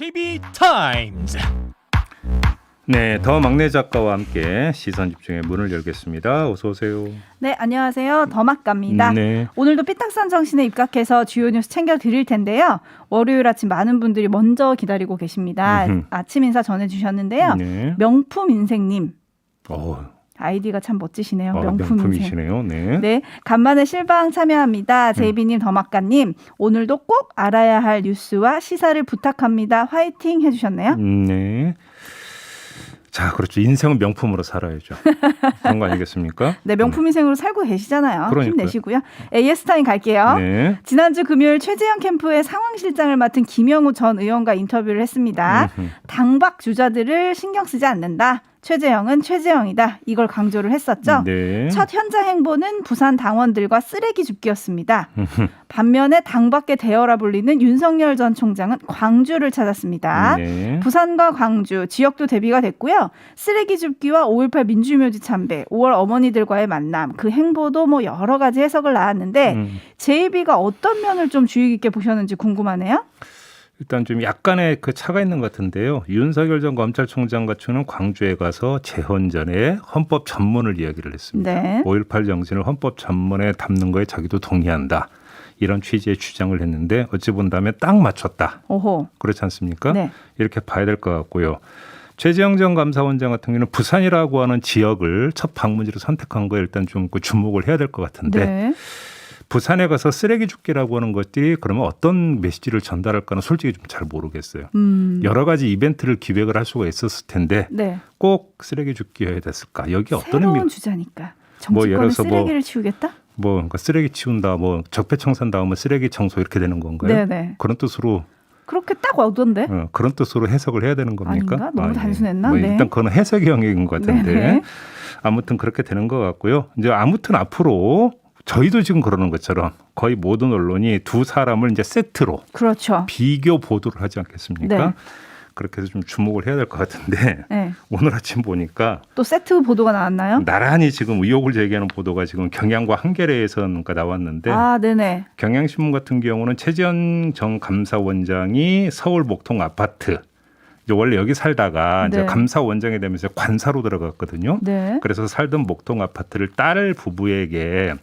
JB 타임즈. 네, 더 막내 작가와 함께 시선 집중의 문을 열겠습니다. 어서 오세요. 네, 안녕하세요. 더막갑니다. 네. 오늘도 삐딱선 정신에 입각해서 주요 뉴스 챙겨 드릴 텐데요. 월요일 아침 많은 분들이 먼저 기다리고 계십니다. 음흠. 아침 인사 전해 주셨는데요. 네. 명품 인생님 어, 아이디가 참 멋지시네요. 어, 명품 인생. 명품이시네요. 네. 네, 간만에 실방 참여합니다. 제이비님, 더막가님 오늘도 꼭 알아야 할 뉴스와 시사를 부탁합니다. 화이팅 해주셨네요. 음, 네. 자, 그렇죠. 인생은 명품으로 살아야죠. 그런 거 아니겠습니까? 네, 명품 인생으로 살고 계시잖아요. 그러니까요. 힘내시고요. AS 타임 갈게요. 네. 지난주 금요일 최재형 캠프의 상황실장을 맡은 김영우 전 의원과 인터뷰를 했습니다. 음흠. 당박 주자들을 신경 쓰지 않는다. 최재형은 최재형이다. 이걸 강조를 했었죠. 네. 첫 현장 행보는 부산 당원들과 쓰레기 줍기였습니다. 반면에 당 밖의 대어라 불리는 윤석열 전 총장은 광주를 찾았습니다. 네. 부산과 광주 지역도 대비가 됐고요. 쓰레기 줍기와 5.18 민주묘지 참배, 5월 어머니들과의 만남, 그 행보도 뭐 여러 가지 해석을 낳았는데 음. 제이비가 어떤 면을 좀 주의 깊게 보셨는지 궁금하네요. 일단 좀 약간의 그 차가 있는 것 같은데요. 윤석열 전 검찰총장 같은 광주에 가서 재헌 전에 헌법 전문을 이야기를 했습니다. 네. 5.18 정신을 헌법 전문에 담는 거에 자기도 동의한다. 이런 취지의 주장을 했는데 어찌 본다면 딱 맞췄다. 오호. 그렇지 않습니까? 네. 이렇게 봐야 될 것 같고요. 최재형 전 감사원장 같은 경우는 부산이라고 하는 지역을 첫 방문지로 선택한 거에 일단 좀그 주목을 해야 될 것 같은데 네. 부산에 가서 쓰레기 줍기라고 하는 것들이 그러면 어떤 메시지를 전달할까는 솔직히 좀 잘 모르겠어요. 음. 여러 가지 이벤트를 기획을 할 수가 있었을 텐데 네. 꼭꼭 쓰레기 줍기여야 됐을까? 여기 어떤 새로운 의미? 주자니까. 뭐 예를 들어서 뭐 쓰레기를 치우겠다? 뭐 그러니까 쓰레기 치운다, 뭐 적폐청산 다음에 쓰레기 청소 이렇게 되는 건가요? 네네. 그런 뜻으로 그렇게 딱 오던데. 어, 그런 뜻으로 해석을 해야 되는 겁니까? 아닌가? 너무 예. 단순했나? 뭐 네. 일단 그건 해석의 영역인 것 같은데 네네. 아무튼 그렇게 되는 것 같고요. 이제 아무튼 앞으로 저희도 지금 그러는 것처럼 거의 모든 언론이 두 사람을 이제 세트로 그렇죠. 비교 보도를 하지 않겠습니까? 네. 그렇게 해서 좀 주목을 해야 될 것 같은데 네. 오늘 아침 보니까 또 세트 보도가 나왔나요? 나란히 지금 의혹을 제기하는 보도가 지금 경향과 한겨레에서 나왔는데 아, 네네. 경향신문 같은 경우는 최지현 전 감사원장이 서울 목통 아파트 이제 원래 여기 살다가 이제 네. 감사원장이 되면서 관사로 들어갔거든요. 네. 그래서 살던 목통 아파트를 딸 부부에게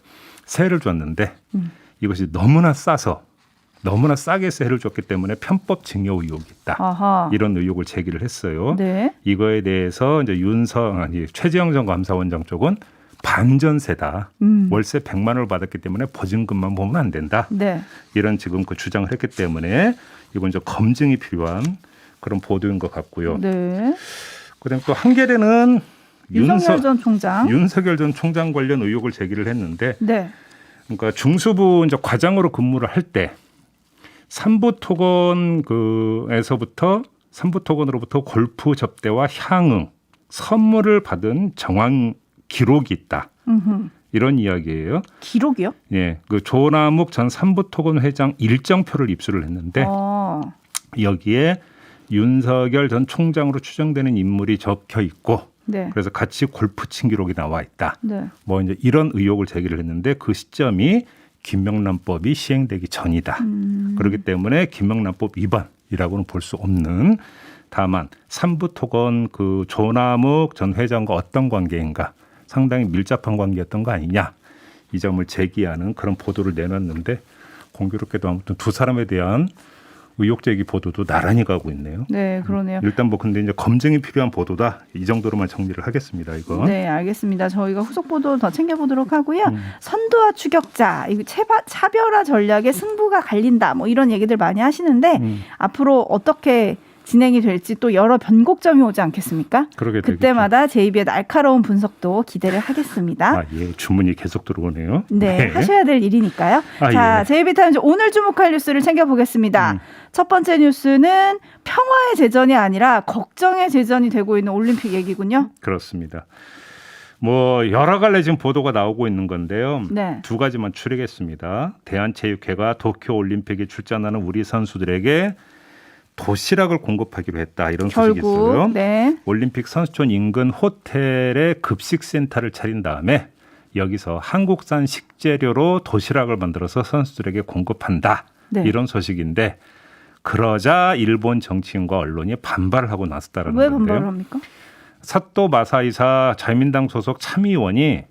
세를 줬는데 음. 이것이 너무나 싸서 너무나 싸게 세를 줬기 때문에 편법 증여 의혹이 있다. 아하. 이런 의혹을 제기를 했어요. 네. 이거에 대해서 이제 윤석 아니 최재형 전 감사원장 쪽은 반전세다. 음. 월세 100만 원을 받았기 때문에 보증금만 보면 안 된다. 네. 이런 지금 그 주장을 했기 때문에 이건 좀 검증이 필요한 그런 보도인 것 같고요. 네. 그다음에 또 한겨레는 윤석열 윤석- 전 총장. 윤석열 전 총장 관련 의혹을 제기를 했는데 네. 그러니까 중수부 이제 과장으로 근무를 할 때 삼부 토건 그에서부터 삼부 토건으로부터 골프 접대와 향응 선물을 받은 정황 기록이 있다. 음흠. 이런 이야기예요. 기록이요? 예, 그 조남욱 전 삼부토건 회장 일정표를 입수를 했는데 어. 여기에 윤석열 전 총장으로 추정되는 인물이 적혀 있고 네. 그래서 같이 골프 친 기록이 나와 있다. 네. 뭐 이제 이런 의혹을 제기를 했는데 그 시점이 김명란법이 시행되기 전이다. 음. 그렇기 때문에 김명란법 위반이라고는 볼 수 없는 다만 삼부토건 그 조남욱 전 회장과 어떤 관계인가 상당히 밀접한 관계였던 거 아니냐 이 점을 제기하는 그런 보도를 내놨는데 공교롭게도 아무튼 두 사람에 대한 의혹 제기 보도도 나란히 가고 있네요. 네, 그러네요. 일단 뭐 근데 이제 검증이 필요한 보도다 이 정도로만 정리를 하겠습니다. 이거. 네, 알겠습니다. 저희가 후속 보도 더 챙겨보도록 하고요. 음. 선두와 추격자, 이거 차바, 차별화 전략에 승부가 갈린다, 뭐 이런 얘기들 많이 하시는데 음, 앞으로 어떻게 진행이 될지 또 여러 변곡점이 오지 않겠습니까? 그러게. 그때마다 제이비의 날카로운 분석도 기대를 하겠습니다. 아, 예, 주문이 계속 들어오네요. 네, 하셔야 될 일이니까요. 아, 자, 예. 제이비 타임즈 오늘 주목할 뉴스를 챙겨 보겠습니다. 음. 첫 번째 뉴스는 평화의 재전이 아니라 걱정의 재전이 되고 있는 올림픽 얘기군요. 그렇습니다. 뭐 여러 갈래 지금 보도가 나오고 있는 건데요. 네. 두 가지만 추리겠습니다. 대한체육회가 도쿄 올림픽에 출전하는 우리 선수들에게 도시락을 공급하기로 했다 이런 소식이 있어요. 네. 올림픽 선수촌 인근 호텔에 급식 센터를 차린 다음에 여기서 한국산 식재료로 도시락을 만들어서 선수들에게 공급한다 네. 이런 소식인데 그러자 일본 정치인과 언론이 반발을 하고 나섰다라는 왜 건데요. 반발을 합니까? 사또 마사이사 자유민당 소속 참의원이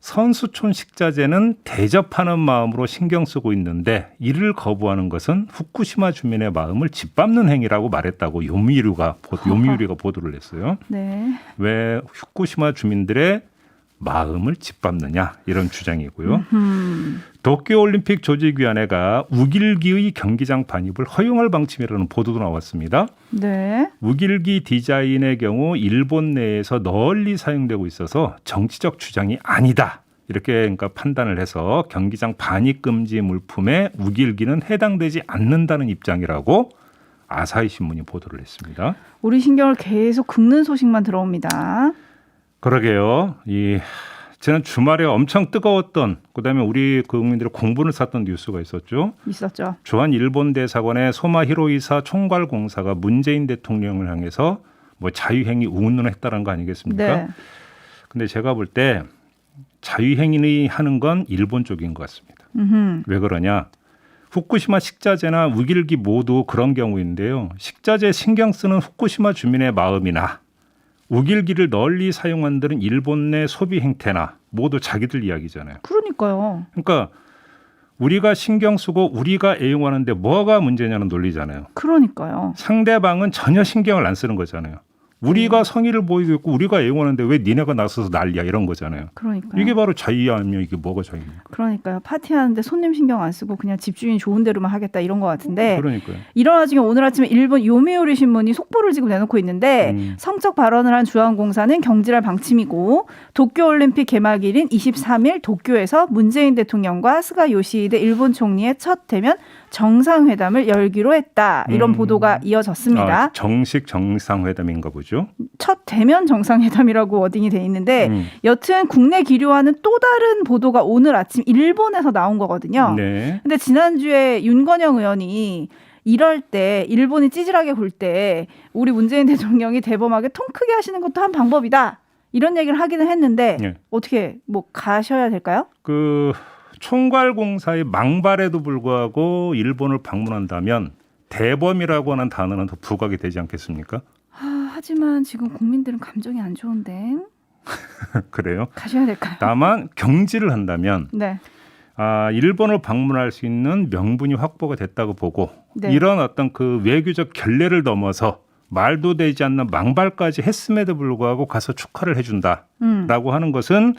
선수촌 식자재는 대접하는 마음으로 신경 쓰고 있는데 이를 거부하는 것은 후쿠시마 주민의 마음을 짓밟는 행위라고 말했다고 요미우리가 보- 요미우리가 보도를 했어요. 네. 왜 후쿠시마 주민들의 마음을 짓밟느냐 이런 주장이고요. 음. 도쿄올림픽 조직위원회가 우길기의 경기장 반입을 허용할 방침이라는 보도도 나왔습니다. 네. 우길기 디자인의 경우 일본 내에서 널리 사용되고 있어서 정치적 주장이 아니다. 이렇게 그러니까 판단을 해서 경기장 반입 금지 물품에 우길기는 해당되지 않는다는 입장이라고 아사히 신문이 보도를 했습니다. 우리 신경을 계속 긁는 소식만 들어옵니다. 그러게요. 이 지난 주말에 엄청 뜨거웠던 그다음에 우리 국민들의 공분을 샀던 뉴스가 있었죠. 있었죠. 주한 일본 대 사관의 소마 히로이사 총괄 공사가 문재인 대통령을 향해서 뭐 자유행위 운운을 했다는 거 아니겠습니까? 네. 근데 제가 볼 때 자유행위 하는 건 일본 쪽인 것 같습니다. 음흠. 왜 그러냐? 후쿠시마 식자재나 우길기 모두 그런 경우인데요. 식자재 신경 쓰는 후쿠시마 주민의 마음이나 우길기를 널리 사용한다는 일본 내 소비 행태나 모두 자기들 이야기잖아요. 그러니까요. 그러니까 우리가 신경 쓰고 우리가 애용하는데 뭐가 문제냐는 논리잖아요. 그러니까요. 상대방은 전혀 신경을 안 쓰는 거잖아요. 우리가 성의를 보이고 있고 우리가 애용하는데 왜 니네가 나서서 난리야 이런 거잖아요. 그러니까요. 이게 바로 자유하면 이게 뭐가 자유입니까? 그러니까요. 파티하는데 손님 신경 안 쓰고 그냥 집주인 좋은 대로만 하겠다 이런 것 같은데 그러니까요. 이런 와중에 오늘 아침에 일본 요미우리 신문이 속보를 지금 내놓고 있는데 음. 성적 발언을 한 주한공사는 경질할 방침이고 도쿄올림픽 개막일인 23일 도쿄에서 문재인 대통령과 스가 요시히데 일본 총리의 첫 대면 정상회담을 열기로 했다. 이런 음. 보도가 이어졌습니다. 아, 정식 정상회담인가 보죠. 첫 대면 정상회담이라고 워딩이 돼 있는데 음. 여튼 국내 기류와는 또 다른 보도가 오늘 아침 일본에서 나온 거거든요. 네. 근데 지난주에 윤건영 의원이 이럴 때 일본이 찌질하게 굴 때 우리 문재인 대통령이 대범하게 통 크게 하시는 것도 한 방법이다. 이런 얘기를 하기는 했는데 네. 어떻게 뭐 가셔야 될까요? 그 총괄공사의 망발에도 불구하고 일본을 방문한다면 대범이라고 하는 단어는 더 부각이 되지 않겠습니까? 아, 하지만 지금 국민들은 감정이 안 좋은데 그래요. 가셔야 될까요? 다만 경질을 한다면 네. 아, 일본을 방문할 수 있는 명분이 확보가 됐다고 보고 네. 이런 어떤 그 외교적 결례를 넘어서 말도 되지 않는 망발까지 했음에도 불구하고 가서 축하를 해준다라고 음. 하는 것은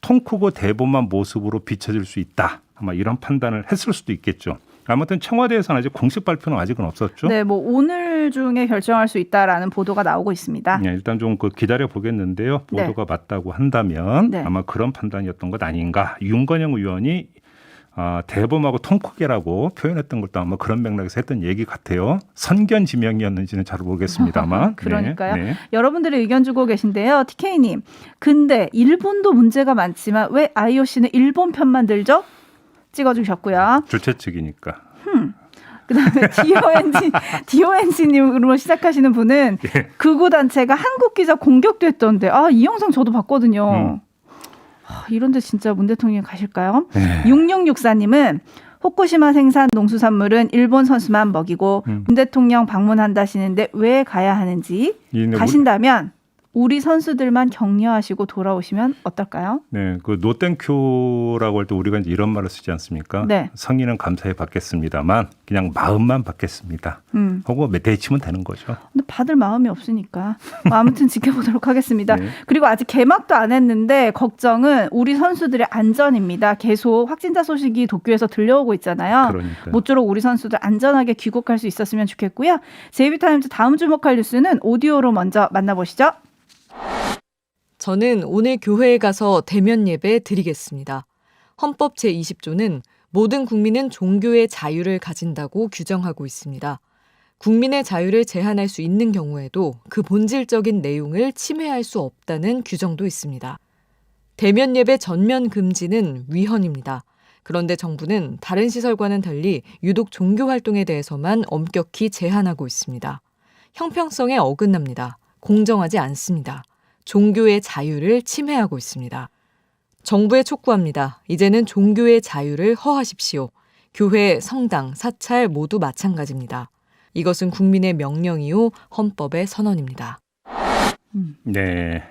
통 크고 대범한 모습으로 비춰질 수 있다. 아마 이런 판단을 했을 수도 있겠죠. 아무튼 청와대에서는 아직 공식 발표는 아직은 없었죠. 네, 뭐 오늘 중에 결정할 수 있다라는 보도가 나오고 있습니다. 네, 일단 좀 그 기다려 보겠는데요. 네. 보도가 맞다고 한다면 네. 아마 그런 판단이었던 것 아닌가. 윤건영 의원이 아, 대범하고 통 크게라고 표현했던 것도 아마 그런 맥락에서 했던 얘기 같아요. 선견 지명이었는지는 잘 모르겠습니다만. 그러니까요. 네, 네. 여러분들의 의견 주고 계신데요. TK님. 근데 일본도 문제가 많지만 왜 IOC는 일본 편만 들죠? 찍어주셨고요. 주최 측이니까. 그다음에 DONG DONG님으로 시작하시는 분은 예. 극우 단체가 한국 기자 공격도 했던데 아 이 영상 저도 봤거든요. 음. 하, 이런데 진짜 문 대통령 가실까요? 네. 6664님은 후쿠시마 생산 농수산물은 일본 선수만 먹이고 음. 문 대통령 방문한다시는데 왜 가야 하는지 가신다면 우리 선수들만 격려하시고 돌아오시면 어떨까요? 네, 그 노땡큐라고 할 때 우리가 이제 이런 말을 쓰지 않습니까? 네. 성의는 감사히 받겠습니다만 그냥 마음만 받겠습니다. 음. 하고 대치면 되는 거죠. 근데 받을 마음이 없으니까 뭐 아무튼 지켜보도록 하겠습니다. 네. 그리고 아직 개막도 안 했는데 걱정은 우리 선수들의 안전입니다. 계속 확진자 소식이 도쿄에서 들려오고 있잖아요. 그러니까. 모쪼록 우리 선수들 안전하게 귀국할 수 있었으면 좋겠고요. 제이비타임즈 다음 주목할 뉴스는 오디오로 먼저 만나보시죠. 저는 오늘 교회에 가서 대면 예배 드리겠습니다. 헌법 제20조는 모든 국민은 종교의 자유를 가진다고 규정하고 있습니다. 국민의 자유를 제한할 수 있는 경우에도 그 본질적인 내용을 침해할 수 없다는 규정도 있습니다. 대면 예배 전면 금지는 위헌입니다. 그런데 정부는 다른 시설과는 달리 유독 종교 활동에 대해서만 엄격히 제한하고 있습니다. 형평성에 어긋납니다. 공정하지 않습니다. 종교의 자유를 침해하고 있습니다. 정부에 촉구합니다. 이제는 종교의 자유를 허하십시오. 교회, 성당, 사찰 모두 마찬가지입니다. 이것은 국민의 명령이요 헌법의 선언입니다. 네.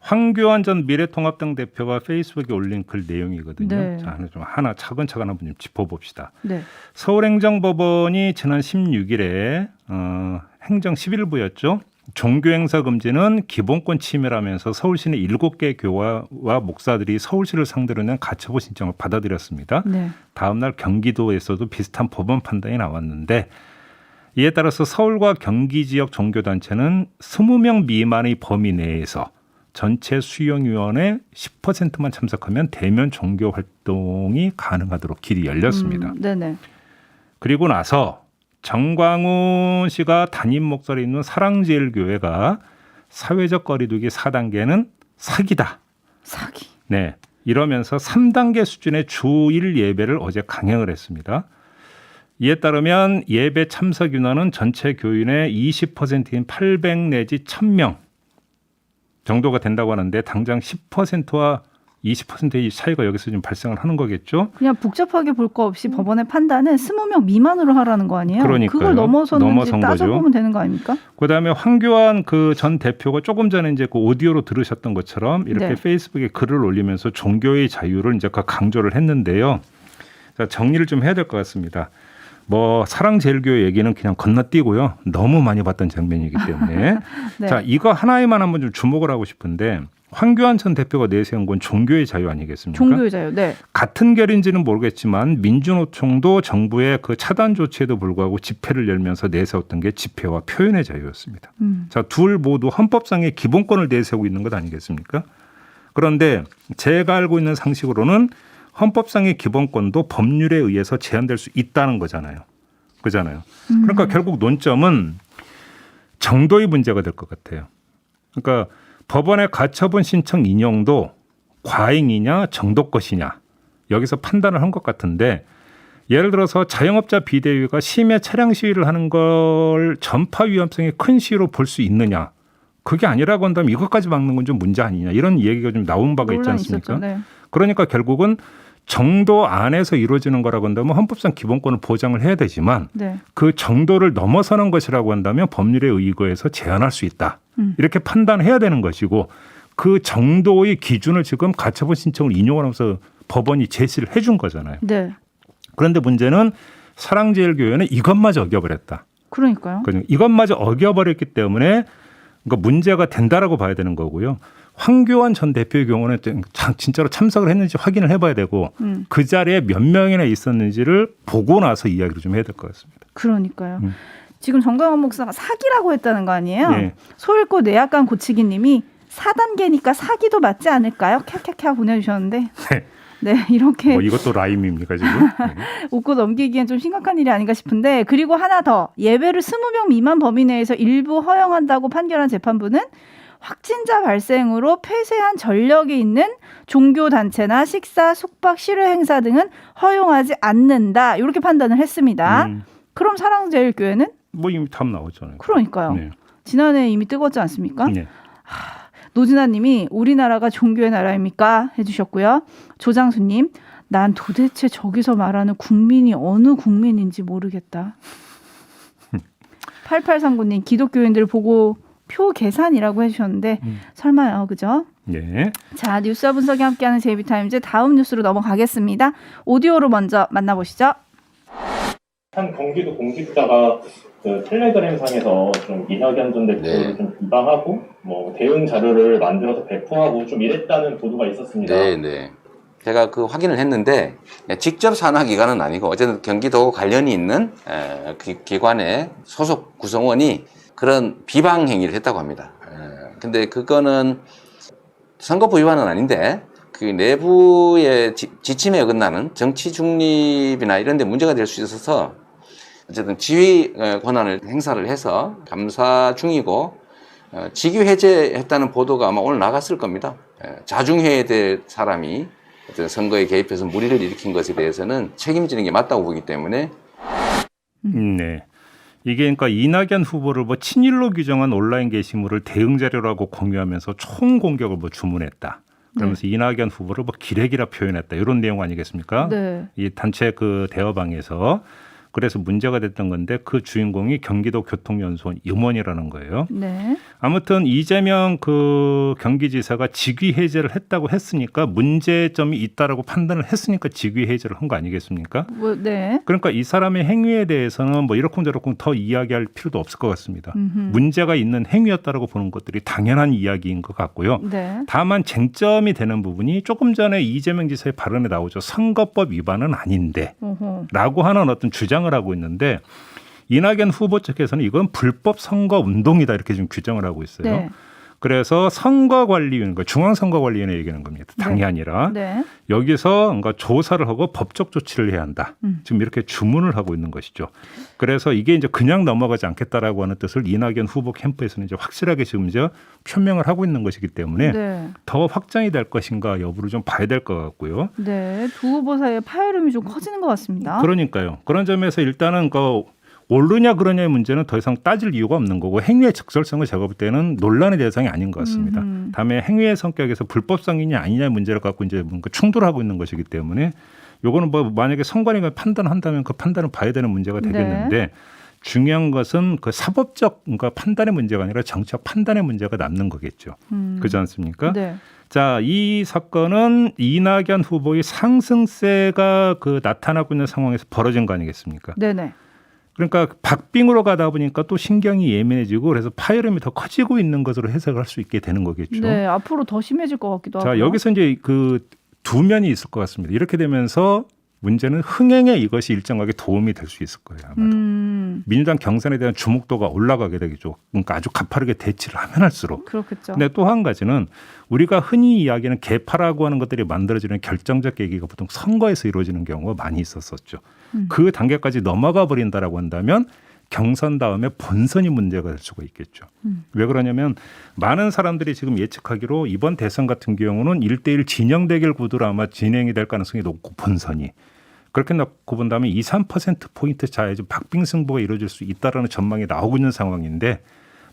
황교안 전 미래통합당 대표가 페이스북에 올린 글 내용이거든요. 네. 자, 하나 좀 하나 차근차근 한번 좀 짚어봅시다. 네. 서울행정법원이 지난 16일에 어, 행정 11부였죠. 종교행사 금지는 기본권 침해라면서 서울시내 7개 교화와 목사들이 서울시를 상대로 낸 가처분 신청을 받아들였습니다. 네. 다음 날 경기도에서도 비슷한 법원 판단이 나왔는데 이에 따라서 서울과 경기 지역 종교 단체는 20명 미만의 범위 내에서 전체 수용위원회 10%만 참석하면 대면 종교 활동이 가능하도록 길이 열렸습니다. 음, 네네. 그리고 나서 정광훈 씨가 담임 목사로 있는 사랑제일교회가 사회적 거리두기 4단계는 사기다. 사기. 네. 이러면서 3단계 수준의 주일 예배를 어제 강행을 했습니다. 이에 따르면 예배 참석 인원은 전체 교인의 20%인 800 내지 1000명 정도가 된다고 하는데 당장 10%와 20%의 차이가 여기서 좀 발생을 하는 거겠죠. 그냥 복잡하게 볼 거 없이 법원의 판단은 20명 미만으로 하라는 거 아니에요? 그러니까요. 그걸 넘어섰는지 넘어선 거죠. 따져보면 되는 거 아닙니까? 그다음에 황교안 그 전 대표가 조금 전에 이제 그 오디오로 들으셨던 것처럼 이렇게 네. 페이스북에 글을 올리면서 종교의 자유를 이제 그 강조를 했는데요. 자, 정리를 좀 해야 될 것 같습니다. 뭐 사랑제일교회 얘기는 그냥 건너뛰고요. 너무 많이 봤던 장면이기 때문에 네. 자 이거 하나에만 한번 좀 주목을 하고 싶은데 황교안 전 대표가 내세운 건 종교의 자유 아니겠습니까? 종교의 자유. 네. 같은 결인지는 모르겠지만 민주노총도 정부의 그 차단 조치에도 불구하고 집회를 열면서 내세웠던 게 집회와 표현의 자유였습니다. 음. 자, 둘 모두 헌법상의 기본권을 내세우고 있는 것 아니겠습니까? 그런데 제가 알고 있는 상식으로는 헌법상의 기본권도 법률에 의해서 제한될 수 있다는 거잖아요. 그잖아요. 그러니까 결국 논점은 정도의 문제가 될 것 같아요. 그러니까 법원의 가처분 신청 인용도 과잉이냐 정도 것이냐 여기서 판단을 한 것 같은데 예를 들어서 자영업자 비대위가 심야 차량 시위를 하는 걸 전파 위험성이 큰 시위로 볼 수 있느냐 그게 아니라고 한다면 이것까지 막는 건 좀 문제 아니냐 이런 얘기가 좀 나온 바가 있지 않습니까? 있었죠. 네. 그러니까 결국은 정도 안에서 이루어지는 거라고 한다면 헌법상 기본권을 보장을 해야 되지만 네. 그 정도를 넘어서는 것이라고 한다면 법률에 의거해서 제한할 수 있다. 음. 이렇게 판단해야 되는 것이고 그 정도의 기준을 지금 가처분 신청을 인용을 하면서 법원이 제시를 해준 거잖아요. 네. 그런데 문제는 사랑제일교회는 이것마저 어겨버렸다. 그러니까요. 그러니까 이것마저 어겨버렸기 때문에 그러니까 문제가 된다라고 봐야 되는 거고요. 황교안 전 대표의 경우는 참- 진짜로 참석을 했는지 확인을 해봐야 되고 음. 그 자리에 몇 명이나 있었는지를 보고 나서 이야기를 좀 해야 될 것 같습니다. 그러니까요. 음. 지금 정강원 목사가 사기라고 했다는 거 아니에요? 예. 소잃고 뇌약관 고치기 님이 4단계니까 사기도 맞지 않을까요? 캬캬캬 보내주셨는데 네. 네 이렇게 뭐 이것도 라임입니까 지금? 네. 웃고 넘기기엔 좀 심각한 일이 아닌가 싶은데 그리고 하나 더 예배를 20명 미만 범위 내에서 일부 허용한다고 판결한 재판부는 확진자 발생으로 폐쇄한 전력이 있는 종교 단체나 식사, 숙박, 실외 행사 등은 허용하지 않는다 이렇게 판단을 했습니다. 음, 그럼 사랑제일교회는 뭐 이미 답 나왔잖아요. 그러니까요. 네. 지난해 이미 뜨겁지 않습니까? 네. 노진아님이 우리나라가 종교의 나라입니까? 해주셨고요. 조장수님, 난 도대체 저기서 말하는 국민이 어느 국민인지 모르겠다. 8839님, 기독교인들 보고 표 계산이라고 해주셨는데 음. 설마요, 그죠? 네. 자, 뉴스와 분석이 함께하는 제이비타임즈 다음 뉴스로 넘어가겠습니다. 오디오로 먼저 만나보시죠. 한 경기도 공직자가 그 텔레그램 상에서 좀 이낙연 전 대표를 네. 좀 비방하고 뭐 대응 자료를 만들어서 배포하고 좀 이랬다는 보도가 있었습니다. 네, 네. 제가 그 확인을 했는데 직접 산하 기관은 아니고 어쨌든 경기도 관련이 있는 에, 기- 기관의 소속 구성원이 그런 비방 행위를 했다고 합니다. 에, 근데 그거는 선거법 위반은 아닌데 그 내부의 지, 지침에 어긋나는 정치 중립이나 이런 데 문제가 될 수 있어서 어쨌든 지휘 어, 권한을 행사를 해서 감사 중이고 어, 직위 해제했다는 보도가 아마 오늘 나갔을 겁니다. 예, 자중해야 될 사람이 선거에 개입해서 무리를 일으킨 것에 대해서는 책임지는 게 맞다고 보기 때문에 음, 네. 이게 그러니까 이낙연 후보를 뭐 친일로 규정한 온라인 게시물을 대응 자료라고 공유하면서 총 공격을 뭐 주문했다. 그러면서 이낙연 후보를 뭐 기레기라 표현했다 이런 내용 아니겠습니까? 네. 이 단체 그 대화방에서 그래서 문제가 됐던 건데 그 주인공이 경기도 교통연수원 임원이라는 거예요. 네. 아무튼 이재명 그 경기지사가 직위 해제를 했다고 했으니까 문제점이 있다라고 판단을 했으니까 직위 해제를 한 거 아니겠습니까? 뭐, 네. 그러니까 이 사람의 행위에 대해서는 뭐 이러쿵저러쿵 더 이야기할 필요도 없을 것 같습니다. 음흠. 문제가 있는 행위였다라고 보는 것들이 당연한 이야기인 것 같고요. 네. 다만 쟁점이 되는 부분이 조금 전에 이재명 지사의 발언에 나오죠. 선거법 위반은 아닌데 오호. 라고 하는 어떤 주장 을 하고 있는데 이낙연 후보 측에서는 이건 불법 선거 운동이다 이렇게 지금 규정을 하고 있어요. 네. 그래서 선거관리위원, 그 중앙선거관리위원회 얘기하는 겁니다. 당이 네. 아니라 네. 여기서 뭔가 조사를 하고 법적 조치를 해야 한다. 음. 지금 이렇게 주문을 하고 있는 것이죠. 그래서 이게 이제 그냥 넘어가지 않겠다라고 하는 뜻을 이낙연 후보 캠프에서는 이제 확실하게 지금 이제 표명을 하고 있는 것이기 때문에 네. 더 확장이 될 것인가 여부를 좀 봐야 될 것 같고요. 네. 두 후보 사이에 파열음이 좀 커지는 것 같습니다. 그러니까요. 그런 점에서 일단은 그 옳느냐 그러냐의 문제는 더 이상 따질 이유가 없는 거고 행위의 적절성을 제가 볼 때는 논란의 대상이 아닌 것 같습니다. 음흠. 다음에 행위의 성격에서 불법성이냐 아니냐의 문제를 갖고 이제 뭔가 충돌하고 있는 것이기 때문에 요거는 뭐 만약에 선관위가 판단한다면 그 판단을 봐야 되는 문제가 되겠는데 네. 중요한 것은 그 사법적 그러니까 판단의 문제가 아니라 정치적 판단의 문제가 남는 거겠죠. 음. 그렇지 않습니까? 네. 자, 이 사건은 이낙연 후보의 상승세가 그 나타나고 있는 상황에서 벌어진 거 아니겠습니까? 네네. 그러니까 박빙으로 가다 보니까 또 신경이 예민해지고 그래서 파열음이 더 커지고 있는 것으로 해석을 할수 있게 되는 거겠죠. 네. 앞으로 더 심해질 것 같기도 하고. 자, 여기서 이제 그 두 면이 있을 것 같습니다. 이렇게 되면서 문제는 흥행에 이것이 일정하게 도움이 될 수 있을 거예요. 아마도. 음. 민주당 경선에 대한 주목도가 올라가게 되겠죠. 그러니까 아주 가파르게 대치를 하면 할수록. 그렇겠죠. 근데 또 한 가지는 우리가 흔히 이야기하는 개파라고 하는 것들이 만들어지는 결정적 계기가 보통 선거에서 이루어지는 경우가 많이 있었었죠. 음. 그 단계까지 넘어가 버린다라고 한다면 경선 다음에 본선이 문제가 될 수가 있겠죠. 음. 왜 그러냐면 많은 사람들이 지금 예측하기로 이번 대선 같은 경우는 일대일 진영 대결 구도로 아마 진행이 될 가능성이 높고 본선이 그렇게 놓고 본다면 2, 3% 포인트 차에 좀 박빙 승부가 이루어질 수 있다라는 전망이 나오고 있는 상황인데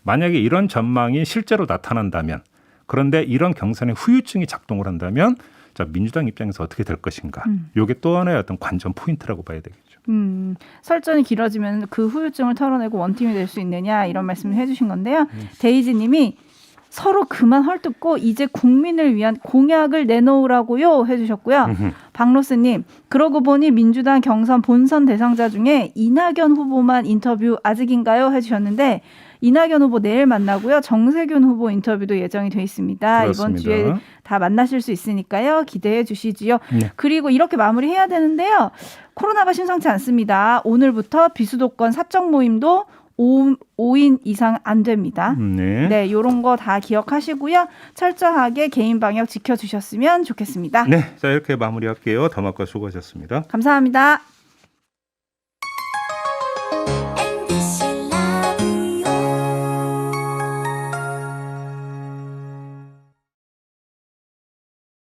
만약에 이런 전망이 실제로 나타난다면 그런데 이런 경선의 후유증이 작동을 한다면 자 민주당 입장에서 어떻게 될 것인가? 음. 이게 또 하나의 어떤 관전 포인트라고 봐야 되겠죠. 음, 설전이 길어지면 그 후유증을 털어내고 원팀이 될 수 있느냐 이런 말씀을 해주신 건데요. 음. 데이지 님이 서로 그만 헐뜯고 이제 국민을 위한 공약을 내놓으라고요 해주셨고요. 박로스님 그러고 보니 민주당 경선 본선 대상자 중에 이낙연 후보만 인터뷰 아직인가요 해주셨는데 이낙연 후보 내일 만나고요. 정세균 후보 인터뷰도 예정이 돼 있습니다. 이번 그렇습니다. 주에 다 만나실 수 있으니까요. 기대해 주시지요. 네. 그리고 이렇게 마무리해야 되는데요. 코로나가 심상치 않습니다. 오늘부터 비수도권 사적 모임도 5, 5인 이상 안 됩니다. 음, 네. 네, 요런 거 다 기억하시고요. 철저하게 개인 방역 지켜주셨으면 좋겠습니다. 네, 자 이렇게 마무리할게요. 더마과 수고하셨습니다. 감사합니다.